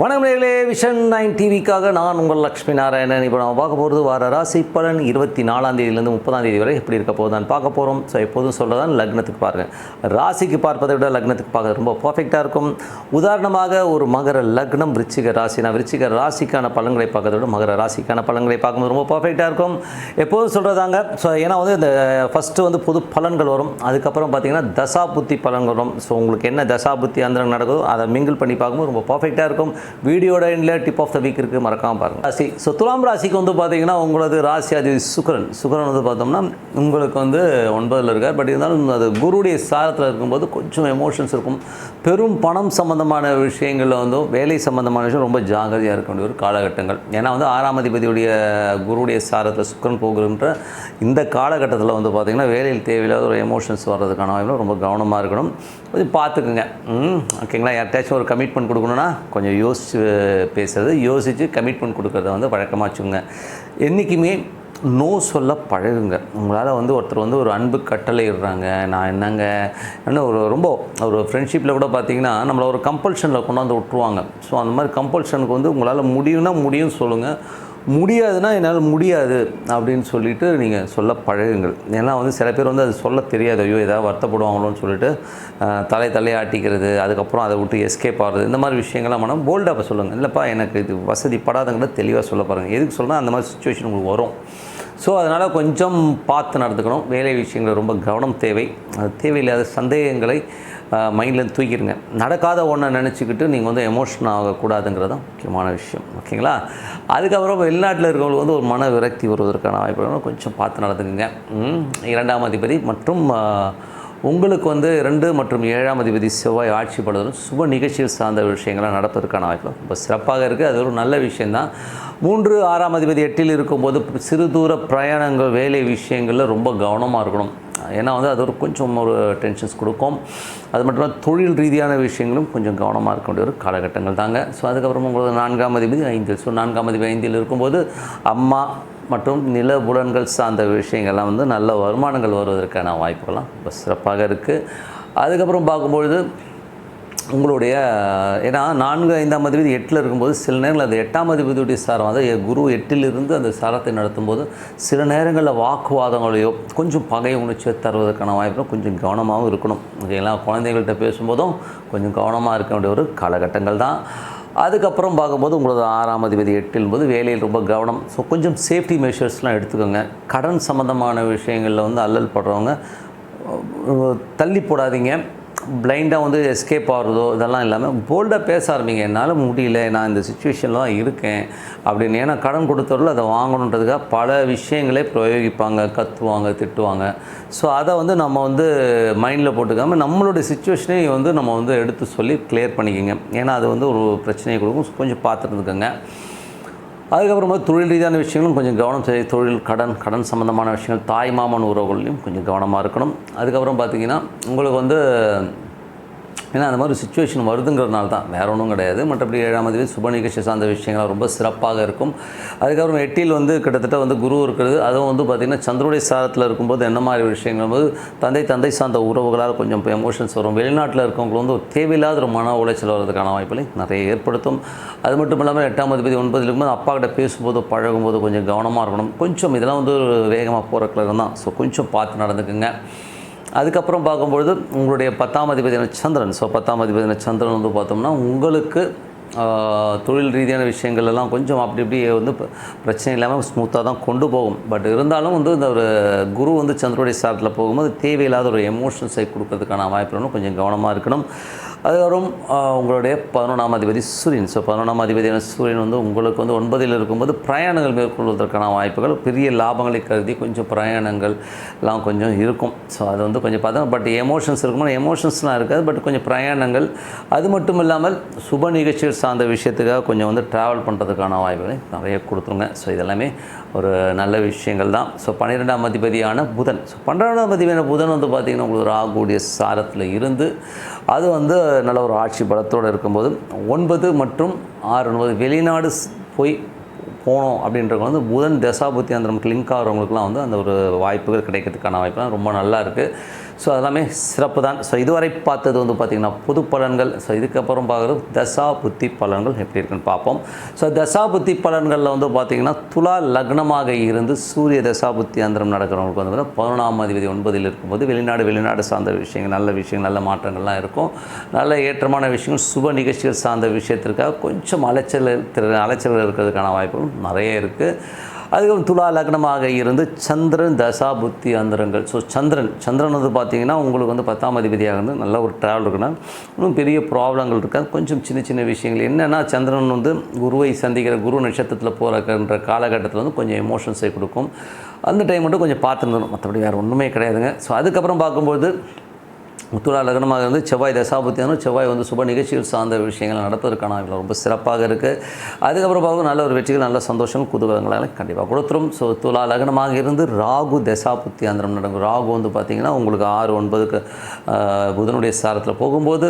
வணக்கம் நேர்களே vision nine டிவிக்காக நான் உங்கள் லக்ஷ்மி நாராயணன். இப்போ நம்ம பார்க்க போகிறது வார ராசி பலன் இருபத்தி நாலாம் தேதியிலேருந்து முப்பதாம் தேதி வரை எப்படி இருக்க போகுதான்னு பார்க்க போகிறோம் ஸோ எப்போதும் சொல்கிறதான் லக்னத்துக்கு பாருங்கள் ராசிக்கு பார்ப்பதை விட லக்னத்துக்கு பார்க்க ரொம்ப பர்ஃபெக்டாக இருக்கும். உதாரணமாக ஒரு மகர லக்னம் விருச்சிக நான் விருச்சிக ராசிக்கான பலன்களை பார்க்கறத விட மகர ராசிக்கான பலன்களை பார்க்கும்போது ரொம்ப பர்ஃபெக்டாக இருக்கும். எப்போதும் சொல்கிறதாங்க ஸோ ஏன்னா வந்து இந்த ஃபஸ்ட்டு வந்து புது பலன்கள் வரும். அதுக்கப்புறம் பார்த்திங்கன்னா தசா புத்தி வரும். ஸோ உங்களுக்கு என்ன தசா புத்தி அந்த நடக்குதோ அதை மிங்கிள் பண்ணி பார்க்கும்போது ரொம்ப பர்ஃபெக்டாக இருக்கும். வீடியோட எண்டில் டிப் ஆஃப் த வீக் இருக்குது மறக்காமல் பாருங்கள் ராசி. ஸோ துலாம் ராசிக்கு வந்து பார்த்தீங்கன்னா உங்களது ராசி அது சுக்கரன். சுக்கரன் வந்து பார்த்தோம்னா உங்களுக்கு வந்து ஒன்பதில் இருக்கார். பட் இருந்தாலும் அது குருடைய சாரத்தில் இருக்கும்போது கொஞ்சம் எமோஷன்ஸ் இருக்கும். பெரும் பணம் சம்பந்தமான விஷயங்களில் வந்து வேலை சம்பந்தமான விஷயம் ரொம்ப ஜாகிரதையாக இருக்க வேண்டிய ஒரு காலகட்டங்கள். ஏன்னா வந்து ஆறாம் அதிபதியுடைய குருடைய சாரத்தில் சுக்கரன் போகிறன்ற இந்த காலகட்டத்தில் வந்து பார்த்திங்கன்னா வேலையில் தேவையில்லாத ஒரு எமோஷன்ஸ் வர்றதுக்கான வாய்ப்பு ரொம்ப கவனமாக இருக்கணும். கொஞ்சம் பார்த்துக்குங்க. ம் ஓகேங்களா? யார்ட்டாச்சும் ஒரு கமிட்மெண்ட் கொடுக்கணுன்னா கொஞ்சம் யோசித்து பேசுறது. யோசித்து கமிட்மெண்ட் கொடுக்கறத வந்து வழக்கமாக வச்சுக்கோங்க. என்றைக்குமே நோ சொல்ல பழகுங்க. உங்களால் வந்து ஒருத்தர் வந்து ஒரு அன்பு கட்டளை இடுறாங்க நான் என்னங்க? என்ன ஒரு ரொம்ப ஒரு ஃப்ரெண்ட்ஷிப்பில் கூட பார்த்தீங்கன்னா நம்மளை ஒரு கம்பல்ஷனில் கொண்டாந்து விட்ருவாங்க ஸோ அந்த மாதிரி கம்பல்ஷனுக்கு வந்து உங்களால் முடியும்னா முடியும்னு சொல்லுங்கள் முடியாதுன்னா என்னால் முடியாது அப்படின்னு சொல்லிட்டு நீங்கள் சொல்ல பழகுங்கள். ஏன்னா வந்து சில பேர் வந்து அது சொல்ல தெரியாது. ஐயோ ஏதாவது வருத்தப்படுவாங்களோன்னு சொல்லிட்டு தலை தலையை ஆட்டிக்கிறது அதுக்கப்புறம் அதை விட்டு எஸ்கேப் ஆகிறது இந்த மாதிரி விஷயங்கள்லாம் பண்ணால் போல்டாக சொல்லுங்கள் இல்லைப்பா எனக்கு இது வசதி படாதங்கிட்ட தெளிவாக சொல்ல பாருங்கள் எதுக்கு சொல்லணும் அந்த மாதிரி சுச்சுவேஷன் உங்களுக்கு வரும். ஸோ அதனால் கொஞ்சம் பார்த்து நடந்துக்கணும். வேலை விஷயங்கள் ரொம்ப கவனம் தேவை. அது தேவையில்லாத சந்தேகங்களை மைண்டில் தூக்கிடுங்க நடக்காத ஒன்றை நினச்சிக்கிட்டு நீங்கள் வந்து எமோஷன் ஆகக்கூடாதுங்கிறது தான் முக்கியமான விஷயம். ஓகேங்களா? அதுக்கப்புறம் வெளிநாட்டில் இருக்கவங்களுக்கு வந்து ஒரு மன விரக்தி வருவதற்கான வாய்ப்புகள் கொஞ்சம் பார்த்து நடந்துக்குங்க. இரண்டாம் அதிபதி மற்றும் உங்களுக்கு வந்து ரெண்டு மற்றும் ஏழாம் அதிபதி செவ்வாய் ஆட்சி படுவதும் சுப நிகழ்ச்சிகள் சார்ந்த விஷயங்கள்லாம் நடப்பதற்கான வாய்ப்பு ரொம்ப சிறப்பாக இருக்குது அது ஒரு நல்ல விஷயந்தான் மூன்று ஆறாம் அதிபதி எட்டில் இருக்கும்போது சிறு தூர பிரயாணங்கள் வேலை விஷயங்களில் ரொம்ப கவனமாக இருக்கணும். ஏன்னா வந்து அது ஒரு கொஞ்சம் ஒரு டென்ஷன்ஸ் கொடுக்கும். அது மட்டும் இல்லாமல் தொழில் ரீதியான விஷயங்களும் கொஞ்சம் கவனமாக இருக்க வேண்டிய ஒரு காலகட்டங்கள் தாங்க. ஸோ அதுக்கப்புறம் உங்களுக்கு நான்காம் அதிபதி ஐந்தில். ஸோ நான்காம் அதிபதி ஐந்தில் இருக்கும்போது அம்மா மற்றும் நில புலன்கள் சார்ந்த விஷயங்கள்லாம் வந்து நல்ல வருமானங்கள் வருவதற்கான வாய்ப்புகள்லாம் ரொம்ப சிறப்பாக இருக்குது அதுக்கப்புறம் பார்க்கும்பொழுது உங்களுடைய ஏன்னா நான்கு ஐந்தாம் அதிபதி எட்டில் இருக்கும்போது சில நேரங்களில் அந்த எட்டாம் அதிபதியுடைய சாரம் அதாவது குரு எட்டிலிருந்து அந்த சாரத்தை நடத்தும்போது சில நேரங்களில் வாக்குவாதங்களையோ கொஞ்சம் பகை உணர்ச்சியை தருவதற்கான வாய்ப்பு கொஞ்சம் கவனமாகவும் இருக்கணும். ஓகேங்களா குழந்தைகள்கிட்ட பேசும்போதும் கொஞ்சம் கவனமாக இருக்க வேண்டிய ஒரு காலகட்டங்கள் தான். அதுக்கப்புறம் பார்க்கும்போது உங்களது ஆறாம் அதிபதி எட்டில் போது வேலையில் ரொம்ப கவனம். ஸோ கொஞ்சம் சேஃப்டி மெஷர்ஸ்லாம் எடுத்துக்கோங்க. கடன் சம்மந்தமான விஷயங்களில் வந்து அல்லல் படுறவங்க தள்ளி போடாதீங்க. பிளைண்டாக வந்து எஸ்கேப் ஆகிறதோ இதெல்லாம் இல்லாமல் போல்டாக பேச ஆரம்பிங்க. என்னால் முடியல. நான் இந்த சுச்சுவேஷனில் தான் இருக்கேன். அப்படின்னு ஏன்னா கடன் கொடுத்தவர்கள் அதை வாங்கணுன்றதுக்காக பல விஷயங்களே பிரயோகிப்பாங்க கத்துவாங்க திட்டுவாங்க. ஸோ அதை வந்து நம்ம வந்து மைண்டில் போட்டுக்காமல் நம்மளுடைய சுச்சுவேஷனையும் வந்து நம்ம வந்து எடுத்து சொல்லி கிளியர் பண்ணிக்கோங்க. ஏன்னா அது வந்து ஒரு பிரச்சனையை கொடுக்கும். கொஞ்சம் பார்த்துருந்துக்கோங்க அதுக்கப்புறமா தொழில் ரீதியான விஷயங்களும் கொஞ்சம் கவனம் செய் தொழில் கடன் கடன் சம்மந்தமான விஷயங்கள் தாய் மாமன் உறவுகள்லையும் கொஞ்சம் கவனமாக இருக்கணும். அதுக்கப்புறம் பார்த்தீங்கன்னா உங்களுக்கு வந்து ஏன்னா அந்த மாதிரி சுச்சுவேஷன் வருதுங்கிறதுனால தான். வேற ஒன்றும் கிடையாது. மற்றபடி ஏழாம் தேதி சுப நிகழ்ச்சி சார்ந்த விஷயங்கள்லாம் ரொம்ப சிறப்பாக இருக்கும். அதுக்கப்புறம் எட்டில் வந்து கிட்டத்தட்ட வந்து குரு இருக்கிறது. அதுவும் வந்து பார்த்திங்கன்னா சந்திரோடைய சாரத்தில் இருக்கும்போது என்ன மாதிரி விஷயங்கள்? போது தந்தை தந்தை சார்ந்த உறவுகளால் கொஞ்சம் எமோஷன்ஸ் வரும். வெளிநாட்டில் இருக்கவங்களுக்கு வந்து தேவையில்லாத ஒரு மன உளைச்சல் வர்றதுக்கான வாய்ப்புகளை நிறைய ஏற்படுத்தும். அது மட்டும் இல்லாமல் எட்டாம் அதிபதி ஒன்பதில் இருக்கும்போது அப்பா கிட்ட பேசும்போது பழகும்போது கொஞ்சம் கவனமாக இருக்கணும். கொஞ்சம் இதெல்லாம் வந்து ஒரு வேகமாக போகிற கிளர் தான் ஸோ கொஞ்சம் பார்த்து நடந்துக்குங்க. அதுக்கப்புறம் பார்க்கும்பொழுது உங்களுடைய பத்தாம் அதிபதியான சந்திரன். ஸோ பத்தாம் அதிபதியான சந்திரன் வந்து பார்த்தோம்னா உங்களுக்கு தொழில் ரீதியான விஷயங்கள் எல்லாம் கொஞ்சம் அப்படி இப்படி வந்து பிரச்சனை இல்லாமல் ஸ்மூத்தாக தான் கொண்டு போகும். பட் இருந்தாலும் வந்து இந்த ஒரு குரு வந்து சந்திரனுடைய சாரத்தில் போகும்போது தேவையில்லாத ஒரு எமோஷன்ஸை கொடுக்கறதுக்கான வாய்ப்பு கொஞ்சம் கவனமாக இருக்கணும். அதுக்கப்புறம் உங்களுடைய பதினொன்றாம் அதிபதி சூரியன். ஸோ பதினொன்றாம் அதிபதியான சூரியன் வந்து உங்களுக்கு வந்து ஒன்பதில் இருக்கும்போது பிரயாணங்கள் மேற்கொள்வதற்கான வாய்ப்புகள் பெரிய லாபங்களை கருதி கொஞ்சம் பிரயாணங்கள் எல்லாம் கொஞ்சம் இருக்கும். ஸோ அது வந்து கொஞ்சம் பார்த்தா பட் எமோஷன்ஸ் இருக்குமோ எமோஷன்ஸ்லாம் இருக்காது பட் கொஞ்சம் பிரயாணங்கள். அது மட்டும் இல்லாமல் சுப நிகழ்ச்சிகள் சார்ந்த விஷயத்துக்காக கொஞ்சம் வந்து ட்ராவல் பண்ணுறதுக்கான வாய்ப்புகளை நிறைய கொடுத்துருங்க. ஸோ இதெல்லாமே ஒரு நல்ல விஷயங்கள் தான். ஸோ பன்னிரெண்டாம் அதிபதியான புதன். ஸோ பன்னிரெண்டாம் அதிபதியான புதன் வந்து பார்த்திங்கன்னா உங்களுக்கு ராகுடைய சாரத்தில் இருந்து அது வந்து நல்ல ஒரு ஆட்சி பலத்தோடு இருக்கும்போது ஒன்பது மற்றும் ஆறு ஒன்பது வெளிநாடு போய் போனோம் அப்படின்றவங்க வந்து புதன் தசாபுத்தி அந்த நமக்கு லிங்க் ஆகிறவங்களுக்குலாம் வந்து அந்த ஒரு வாய்ப்புகள் கிடைக்கிறதுக்கான வாய்ப்புலாம் ரொம்ப நல்லா இருக்குது ஸோ அதெல்லாமே சிறப்பு தான். ஸோ இதுவரை பார்த்தது வந்து பார்த்திங்கன்னா புது பலன்கள். ஸோ இதுக்கப்புறம் பார்க்குறது தசா புத்தி பலன்கள் எப்படி இருக்குன்னு பார்ப்போம். ஸோ தசா புத்தி பலன்களில் வந்து பார்த்திங்கன்னா துலா லக்னமாக இருந்து சூரிய தசா புத்தி அந்தரம் நடக்கிறவங்களுக்கு வந்து பார்த்திங்கன்னா பதினொன்றாம் அதிபதி ஒன்பதில் இருக்கும்போது வெளிநாடு வெளிநாடு சார்ந்த விஷயங்கள் நல்ல விஷயங்கள் நல்ல மாற்றங்கள்லாம் இருக்கும். நல்ல ஏற்றமான விஷயங்கள் சுப நிகழ்ச்சிகள் சார்ந்த விஷயத்திற்காக கொஞ்சம் அலைச்சல் திரு- அலைச்சல் இருக்கிறதுக்கான வாய்ப்புகள் நிறைய இருக்குது அதுக்கப்புறம் துலா லக்னமாக இருந்து சந்திரன் தசா புத்தி அந்தரங்கள். ஸோ சந்திரன் சந்திரன் வந்து பார்த்தீங்கன்னா உங்களுக்கு வந்து பத்தாம் அதிபதியாக இருந்து நல்ல ஒரு ட்ராவல் இருக்குன்னா இன்னும் பெரிய ப்ராப்ளங்கள் இருக்காது. கொஞ்சம் சின்ன சின்ன விஷயங்கள். என்னென்னா சந்திரன் வந்து குருவை சந்திக்கிற குரு நட்சத்திரத்தில் போகிறன்ற காலகட்டத்தில் வந்து கொஞ்சம் எமோஷன்ஸை கொடுக்கும். அந்த டைம் மட்டும் கொஞ்சம் பார்த்துருந்தணும். மற்றபடி வேறு ஒன்றுமே கிடையாதுங்க. ஸோ அதுக்கப்புறம் பார்க்கும்போது துலா லக்னமாக இருந்து செவ்வாய் தசாபத்தியானும் செவ்வாய் வந்து சுப நிகழ்ச்சிகள் சார்ந்த விஷயங்கள் நடப்பதற்கான வாய்ப்புகள் ரொம்ப சிறப்பாக இருக்குது அதுக்கப்புறம் பார்க்கும் நல்ல ஒரு வெற்றிகள் நல்ல சந்தோஷங்கள் குதூகலங்களால் கண்டிப்பாக கொடுத்துரும். ஸோ துலா லக்னமாக இருந்து ராகு தசாபுத்தியாந்திரம் நடக்கும். ராகு வந்து பார்த்திங்கன்னா உங்களுக்கு ஆறு ஒன்பதுக்கு புதனுடைய சாரத்தில் போகும்போது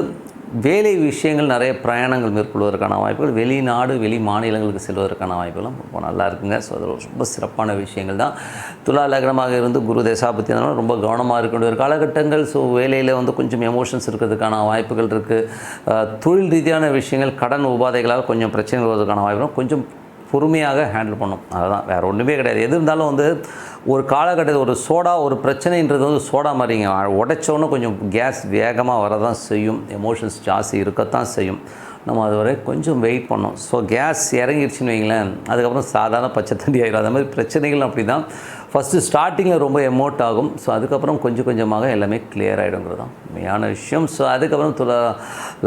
வேலை விஷயங்கள் நிறைய பிரயாணங்கள் மேற்கொள்வதற்கான வாய்ப்புகள் வெளிநாடு வெளி மாநிலங்களுக்கு செல்வதற்கான வாய்ப்புகளும் ரொம்ப நல்லா இருக்குங்க. ஸோ அது ரொம்ப சிறப்பான விஷயங்கள் தான். துலா லக்னமாக இருந்து குரு தேசாபத்தி இருந்தாலும் ரொம்ப கவனமாக இருக்க ஒரு காலகட்டங்கள். ஸோ வேலையில் வந்து கொஞ்சம் எமோஷன்ஸ் இருக்கிறதுக்கான வாய்ப்புகள் இருக்குது தொழில் ரீதியான விஷயங்கள் கடன் உபாதைகளால் கொஞ்சம் பிரச்சனைகள் வருவதற்கான வாய்ப்புகளும் கொஞ்சம் பொறுமையாக ஹேண்டில் பண்ணும். அதுதான் வேறு ஒன்றுமே கிடையாது. எது இருந்தாலும் வந்து ஒரு காலகட்டத்தில் ஒரு சோடா ஒரு பிரச்சனைன்றது வந்து சோடா மாதிரிங்க. உடைச்சோன்னு கொஞ்சம் கேஸ் வேகமாக வரதான் செய்யும். எமோஷன்ஸ் ஜாஸ்தி இருக்கத்தான் செய்யும். நம்ம அதுவரை கொஞ்சம் வெயிட் பண்ணோம். ஸோ கேஸ் இறங்கிடுச்சின்னு வைங்களேன். அதுக்கப்புறம் சாதாரண பச்சை தண்ணி ஆயிடும் அந்த மாதிரி பிரச்சனைகள் அப்படி தான் ஃபஸ்ட்டு ஸ்டார்டிங்கில் ரொம்ப எமோட் ஆகும். ஸோ அதுக்கப்புறம் கொஞ்சம் கொஞ்சமாக எல்லாமே கிளியர் ஆகிடுங்கிறது தான் உண்மையான விஷயம். ஸோ அதுக்கப்புறம் துல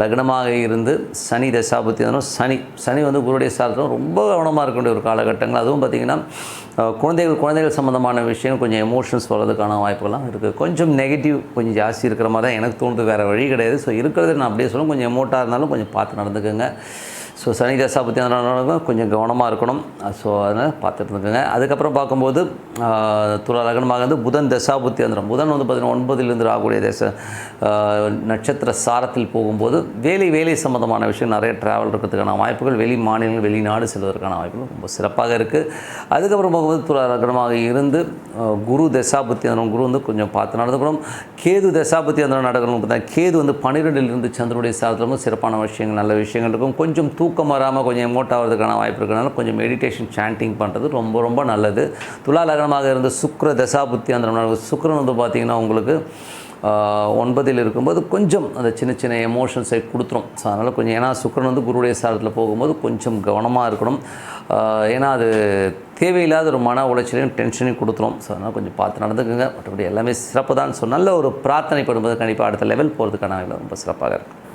லக்னமாக இருந்து சனி தசாபத்தி சனி. சனி வந்து குருடைய சாரத்தில் ரொம்ப கவனமாக இருக்க வேண்டிய ஒரு காலகட்டங்கள். அதுவும் பார்த்திங்கன்னா குழந்தைகள் குழந்தைகள் சம்மந்தமான விஷயம் கொஞ்சம் எமோஷன்ஸ் வர்றதுக்கான வாய்ப்புகள்லாம் இருக்குது கொஞ்சம் நெகட்டிவ் கொஞ்சம் ஜாஸ்தி இருக்கிற மாதிரி தான் எனக்கு தோணுது வேறு வழி கிடையாது. ஸோ இருக்கிறது நான் அப்படியே சொல்லுவேன் கொஞ்சம் எமோட்டாக இருந்தாலும் கொஞ்சம் பார்த்து நடந்துக்கோங்க. ஸோ சனி தசா பற்றி நடக்கும் கொஞ்சம் கவனமாக இருக்கணும். ஸோ அதனால் பார்த்துட்டு இருந்துக்கோங்க அதுக்கப்புறம் பார்க்கும்போது துலா லக்னமாக வந்து புதன் தசா புத்தி வந்துடும். புதன் வந்து பார்த்திங்கன்னா ஒன்பதிலிருந்து ஆகக்கூடிய தேச நட்சத்திர சாரத்தில் போகும்போது வேலை வேலை சம்மந்தமான விஷயம் நிறைய ட்ராவல் இருக்கிறதுக்கான வாய்ப்புகள் வெளி மாநிலங்கள் வெளிநாடு செல்வதற்கான வாய்ப்புகள் ரொம்ப சிறப்பாக இருக்குது அதுக்கப்புறம் பார்க்கும்போது துலா லக்னமாக இருந்து குரு தசாபுத்தி அந்த குரு வந்து கொஞ்சம் பார்த்து நடந்துக்கணும். கேது தசாபுத்தி அந்த நடக்கணும். பார்த்தா கேது வந்து பன்னிரெண்டிலிருந்து சந்திரனுடைய சாரத்திலும் சிறப்பான விஷயங்கள் நல்ல விஷயங்கள் இருக்கும். கொஞ்சம் தூக்கம் வராமல் கொஞ்சம் எமோட் ஆகிறதுக்கான வாய்ப்பு இருக்கிறனால கொஞ்சம் மெடிடேஷன் சாண்டிங் பண்ணுறது ரொம்ப ரொம்ப நல்லது. துலா லக்னமாக இருந்து சுக்ர தசாபுத்தி அந்த சுக்ரன் வந்து பார்த்திங்கன்னா உங்களுக்கு ஒன்பதில் இருக்கும்போது கொஞ்சம் அந்த சின்ன சின்ன எமோஷன்ஸை கொடுத்துரும். ஸோ அதனால் கொஞ்சம் ஏன்னா சுக்கரன் வந்து குருடைய சாரத்தில் போகும்போது கொஞ்சம் கவனமாக இருக்கணும். ஏன்னா அது தேவையில்லாத ஒரு மன உளைச்சலையும் டென்ஷனையும் கொடுத்துரும். ஸோ அதனால் கொஞ்சம் பார்த்து நடந்துக்குங்க. மற்றபடி எல்லாமே சிறப்பு தான் ஸோ நல்ல ஒரு பிரார்த்தனை பண்ணும்போது கண்டிப்பாக அடுத்த லெவல் போகிறதுக்கான ரொம்ப சிறப்பாக இருக்கும்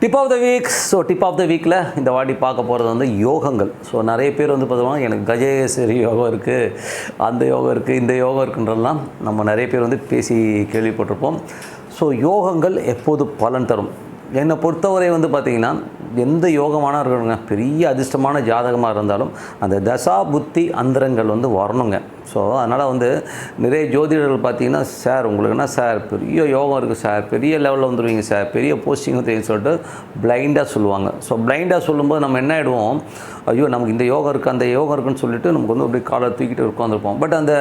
tip of the week so tip of the வீக்கில் இந்த வாட்டி பார்க்க போகிறது வந்து யோகங்கள். ஸோ நிறைய பேர் வந்து பார்த்தோம்னா எனக்கு கஜேஸ்வரி யோகம் இருக்குது அந்த யோகம் இருக்குது இந்த யோகம் இருக்குன்றதெல்லாம் நம்ம நிறைய பேர் வந்து பேசி கேள்விப்பட்டிருப்போம். ஸோ யோகங்கள் எப்போது பலன் தரும்? என்னை பொறுத்தவரை வந்து பார்த்திங்கன்னா எந்த யோகமான இருக்கணுங்க பெரிய அதிர்ஷ்டமான ஜாதகமாக இருந்தாலும் அந்த தசா புத்தி அந்தரங்கள் வந்து வரணுங்க. ஸோ அதனால் வந்து நிறைய ஜோதிடர்கள் பார்த்தீங்கன்னா சார் உங்களுக்குன்னா சார்? பெரிய யோகம் இருக்குது சார். பெரிய லெவலில் வந்துடுவீங்க சார். பெரிய போஸ்டிங் தெரியும் சொல்லிட்டு பிளைண்டாக சொல்லுவாங்க. ஸோ பிளைண்டாக சொல்லும்போது நம்ம என்ன ஆகிடுவோம் ஐயோ நமக்கு இந்த யோகம் இருக்குது அந்த யோகம் இருக்குன்னு சொல்லிட்டு நமக்கு வந்து அப்படியே காலை தூக்கிட்டு உட்காந்துருப்போம் பட் அந்த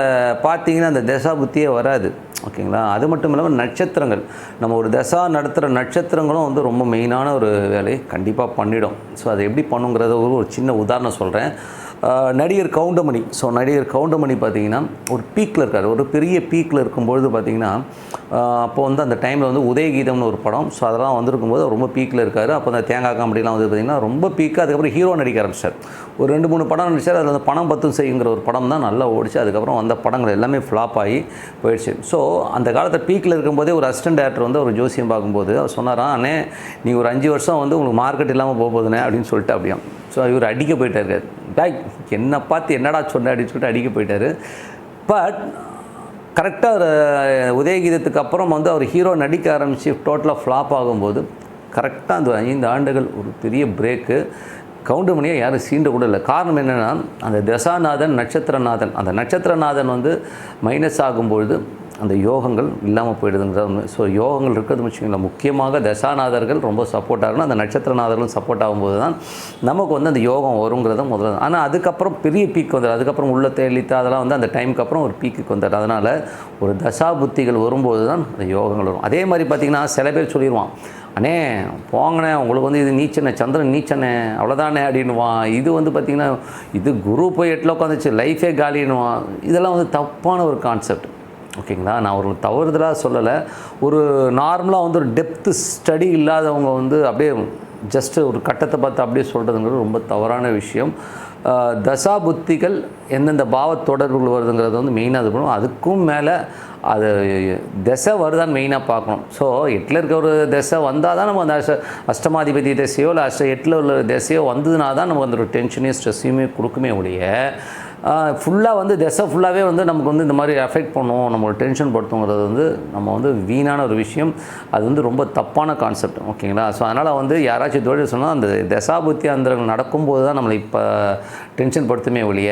பார்த்தீங்கன்னா அந்த தசா புத்தியே வராது. ஓகேங்களா? அது மட்டும் இல்லாமல் நட்சத்திரங்கள். நம்ம ஒரு தசா நடத்துகிற நட்சத்திரங்களும் வந்து ரொம்ப மெயினான ஒரு வேலையை கண்டிப்பாக பண்ணிடும். ஸோ அதை எப்படி பண்ணுங்கிறத ஒரு ஒரு சின்ன உதாரணம் சொல்கிறேன் நடிகர் கவுண்டமணி. ஸோ நடிகர் கவுண்டமணி பார்த்தீங்கன்னா ஒரு பீக்கில் இருக்கார். ஒரு பெரிய பீக்கில் இருக்கும்பொழுது பார்த்தீங்கன்னா அப்போ வந்து அந்த டைமில் வந்து உதயகீதம்னு ஒரு படம். ஸோ அதெல்லாம் வந்திருக்கும்போது ரொம்ப பீக்கில் இருக்கார். அப்போ அந்த தேங்காய் காமெடிலாம் வந்து பார்த்தீங்கன்னா ரொம்ப பீக்காக அதுக்கப்புறம் ஹீரோ நடிக்க ஆரம்பிச்சார். ஒரு ரெண்டு மூணு படம் நடிச்சார். அதில் அந்த பணம் பத்து செய்யுங்கிற ஒரு படம் தான் நல்லா ஓடிச்சு. அதுக்கப்புறம் வந்த படங்கள் எல்லாமே ஃப்ளாப் ஆகி போயிடுச்சு. ஸோ அந்த காலத்தில் பீக்கில் இருக்கும்போதே ஒரு அசிஸ்டன்ட் டேரக்டர் வந்து ஒரு ஜோசியம் பார்க்கும்போது அவர் சொன்னாராம் அண்ணே நீ ஒரு அஞ்சு வருஷம் வந்து உங்களுக்கு மார்க்கெட் இல்லாமல் போக போகுதுண்ணே அப்படின்னு சொல்லிட்டு அப்படியே. ஸோ இவர் அடிக்க போயிட்டாரு. டாய் என்னை பார்த்து என்னடா சொன்ன அப்படின்னு சொல்லிட்டு அடிக்க போயிட்டார். பட் கரெக்டாக ஒரு உதயகீதத்துக்கு அப்புறம் வந்து அவர் ஹீரோ நடிக்க ஆரம்பித்து டோட்டலாக ஃப்ளாப் ஆகும்போது கரெக்டாக அந்த ஐந்து ஆண்டுகள் ஒரு பெரிய பிரேக்கு கவுண்டமணியை யாரும் சீண்ட கூட இல்லை. காரணம் என்னென்னா அந்த தசாநாதன் நட்சத்திரநாதன் அந்த நட்சத்திரநாதன் வந்து மைனஸ் ஆகும்பொழுது அந்த யோகங்கள் இல்லாமல் போயிடுதுங்கிறது ஸோ யோகங்கள் இருக்கிறது வச்சுக்கோங்களேன் முக்கியமாக தசாநாதர்கள் ரொம்ப சப்போர்ட் ஆகணும். அந்த நட்சத்திரநாதர்களும் சப்போர்ட் ஆகும்போது தான் நமக்கு வந்து அந்த யோகம் வருங்கிறத முதல்ல ஆனால் அதுக்கப்புறம் பெரிய பீக் வந்துடும். அதுக்கப்புறம் உள்ள தெளித்தா அதெல்லாம் வந்து அந்த டைமுக்கு அப்புறம் ஒரு பீக்குக்கு வந்துடும். அதனால் ஒரு தசா புத்திகள் வரும்போது தான் அந்த யோகங்கள் வரும். அதே மாதிரி பார்த்திங்கன்னா சில பேர் சொல்லிடுவான் அண்ணே போங்கண்ணே உங்களுக்கு வந்து இது நீச்சண்ணே சந்திரன் நீச்சண்ணே அவ்வளோதானே அப்படின்வான் இது வந்து பார்த்திங்கன்னா இது குரு போய் எட்டில் உட்காந்துச்சு லைஃபே காலின்னுவான். இதெல்லாம் வந்து தப்பான ஒரு கான்செப்ட் ஓகேங்களா? நான் ஒரு தவறுதலாக சொல்லலை. ஒரு நார்மலாக வந்து ஒரு டெப்த்து ஸ்டடி இல்லாதவங்க வந்து அப்படியே ஜஸ்ட்டு ஒரு கட்டத்தை பார்த்து அப்படியே சொல்கிறதுங்கிறது ரொம்ப தவறான விஷயம். தசா புத்திகள் எந்தெந்த பாவ தொடர்புகள் வருதுங்கிறது வந்து மெயினாக இது பண்ணும். அதுக்கும் மேலே அது திசை வருதான்னு மெயினாக பார்க்கணும். ஸோ எட்டில் இருக்க ஒரு திசை வந்தால் தான் நம்ம அந்த அஷ்ட அஷ்டமாதிபதி திசையோ இல்லை அஷ்ட எட்டில் உள்ள திசையோ வந்ததுனா தான் நமக்கு அந்த ஒரு டென்ஷனையும் ஸ்ட்ரெஸ்ஸையுமே கொடுக்குமே ஒழிய ஃபுல்லாக வந்து திசை ஃபுல்லாகவே வந்து நமக்கு வந்து இந்த மாதிரி அஃபெக்ட் பண்ணும். நம்மளோட டென்ஷன் படுத்துங்கிறது வந்து நம்ம வந்து வீணான ஒரு விஷயம். அது வந்து ரொம்ப தப்பான கான்செப்ட் ஓகேங்களா ஸோ அதனால் வந்து யாராச்சும் தொழில் சொன்னால் அந்த தசாபுத்தி அந்தரங்கள் நடக்கும்போது தான் நம்மளை இப்போ டென்ஷன் படுத்துமே ஒழிய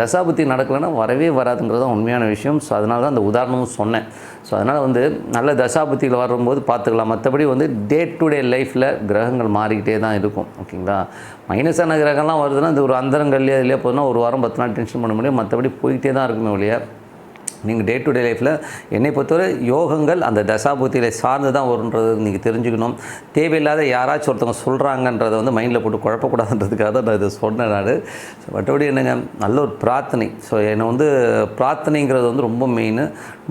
தசாபுத்தி நடக்கலைன்னா வரவே வராதுங்கிறது தான் உண்மையான விஷயம். ஸோ அதனால தான் அந்த உதாரணமும் சொன்னேன். ஸோ அதனால் வந்து நல்ல தசாபுத்தியில் வரும்போது பார்த்துக்கலாம். மற்றபடி வந்து டே டு டே லைஃப்பில் கிரகங்கள் மாறிக்கிட்டே தான் இருக்கும் ஓகேங்களா மைனஸான கிரகம்லாம் வருதுன்னா இந்த ஒரு அந்தரங்கள்லேயே இதுலேயே போதுன்னா ஒரு வாரம் பத்து நாள் டென்ஷன் பண்ண முடியும். மற்றபடி போயிட்டே தான் இருக்குமே ஒழிய நீங்கள் டே டு டே லைஃப்பில் என்னை பொறுத்தவரை யோகங்கள் அந்த தசாபூத்தியில் சார்ந்து தான் வருன்றது நீங்கள் தெரிஞ்சுக்கணும். தேவையில்லாத யாராச்சும் ஒருத்தவங்க சொல்கிறாங்கன்றதை வந்து மைண்டில் போட்டு குழப்பக்கூடாதுன்றதுக்காக தான் நான் இதை சொன்னேன் நான். ஸோ மற்றபடி என்னங்க நல்ல ஒரு பிரார்த்தனை. ஸோ என்னை வந்து பிரார்த்தனைங்கிறது வந்து ரொம்ப மெயின்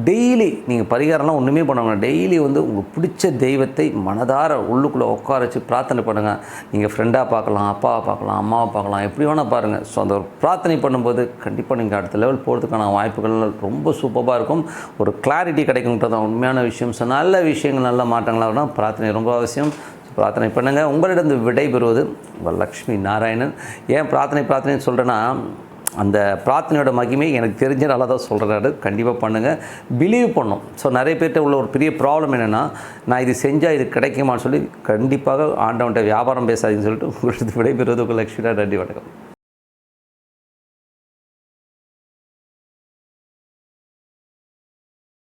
டெய்லி நீங்கள் பரிகாரம்லாம் ஒன்றுமே பண்ண டெய்லி வந்து உங்களுக்கு பிடிச்ச தெய்வத்தை மனதார உள்ளுக்குள்ளே உட்கார வச்சு பிரார்த்தனை பண்ணுங்கள் நீங்கள் ஃப்ரெண்டாக பார்க்கலாம் அப்பாவை பார்க்கலாம் அம்மாவை பார்க்கலாம் எப்படி வேணால் பாருங்கள் ஸோ அந்த ஒரு பிரார்த்தனை பண்ணும்போது கண்டிப்பாக நீங்கள் அடுத்த லெவல் போகிறதுக்கான வாய்ப்புகள் ரொம்ப சூப்பராக இருக்கும். ஒரு கிளாரிட்டி கிடைக்கும்ன்றது உண்மையான விஷயம். ஸோ நல்ல விஷயங்கள் நல்ல மாற்றங்களாக இருந்தால் பிரார்த்தனை ரொம்ப அவசியம். பிரார்த்தனை பண்ணுங்கள் உங்களிடம் விடைபெறுவது லக்ஷ்மி நாராயணன். ஏன் பிரார்த்தனை பிரார்த்தனை சொல்கிறேன்னா அந்த பிரார்த்தனையோட மகிமை எனக்கு தெரிஞ்சனால தான் சொல்கிறாரு கண்டிப்பாக பண்ணுங்கள் பிலீவ் பண்ணும். ஸோ நிறைய பேர்கிட்ட உள்ள ஒரு பெரிய ப்ராப்ளம் என்னென்னா நான் இது செஞ்சால் இது கிடைக்குமான்னு சொல்லி கண்டிப்பாக ஆண்டவன்ட்ட வியாபாரம் பேசாதீங்கன்னு சொல்லிட்டு உங்களுக்கு விடைபெறுவது உங்கள் லக்ஷ்மி நன்றி வணக்கம்.